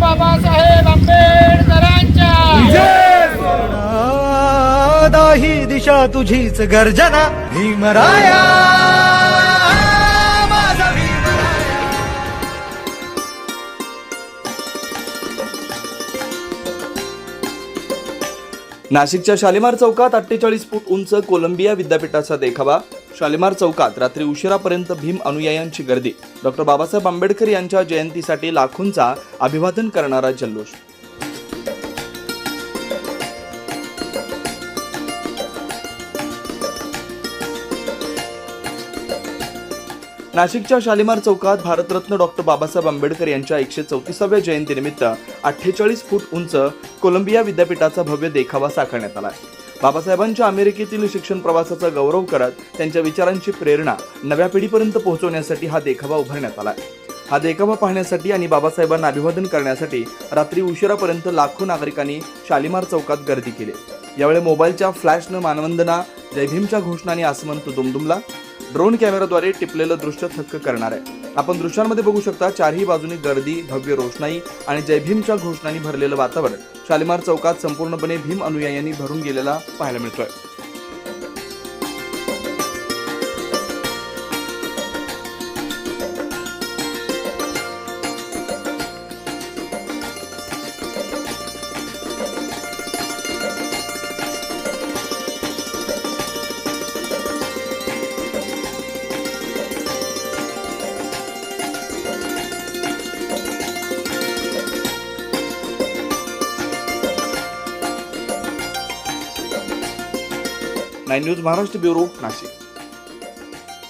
बाबासाहेब आंबेडकरांच्या. दाही दिशा तुझीच गर्जना. भीमराया. नाशिकच्या शालिमार चौकात अठ्ठेचाळीस फूट उंच कोलंबिया विद्यापीठाचा देखावा. शालिमार चौकात रात्री उशिरापर्यंत भीम अनुयायांची गर्दी. डॉक्टर बाबासाहेब आंबेडकर यांच्या जयंतीसाठी लाखोंचा अभिवादन करणारा जल्लोष. नाशिकच्या शालिमार चौकात भारतरत्न डॉक्टर बाबासाहेब आंबेडकर यांच्या एकशे चौतीसाव्या जयंतीनिमित्त अठ्ठेचाळीस फूट उंच कोलंबिया विद्यापीठाचा भव्य देखावा साकारण्यात आला बाबासाहेबांच्या अमेरिकेतील शिक्षण प्रवासाचा गौरव करत त्यांच्या विचारांची प्रेरणा नव्या पिढीपर्यंत पोहोचवण्यासाठी हा देखावा उभारण्यात आला हा देखावा पाहण्यासाठी आणि बाबासाहेबांना अभिवादन करण्यासाठी रात्री उशिरापर्यंत लाखो नागरिकांनी शालिमार चौकात गर्दी केली. यावेळी मोबाईलच्या फ्लॅशनं मानवंदना जयभीमच्या घोषणाने आसमंत दुमदुमला ड्रोन कॅमेराद्वारे टिपलेलं दृश्य थक्क करणार आहे. आपण दृश्यांमध्ये बघू शकता चारही बाजूनी गर्दी भव्य रोषणाई आणि जयभीमच्या घोषणांनी भरलेलं वातावरण. शालिमार चौकात संपूर्णपणे भीम अनुयायांनी भरून गेलेला पाहायला मिळतोय. Nine news Maharashtra bureau Nashik.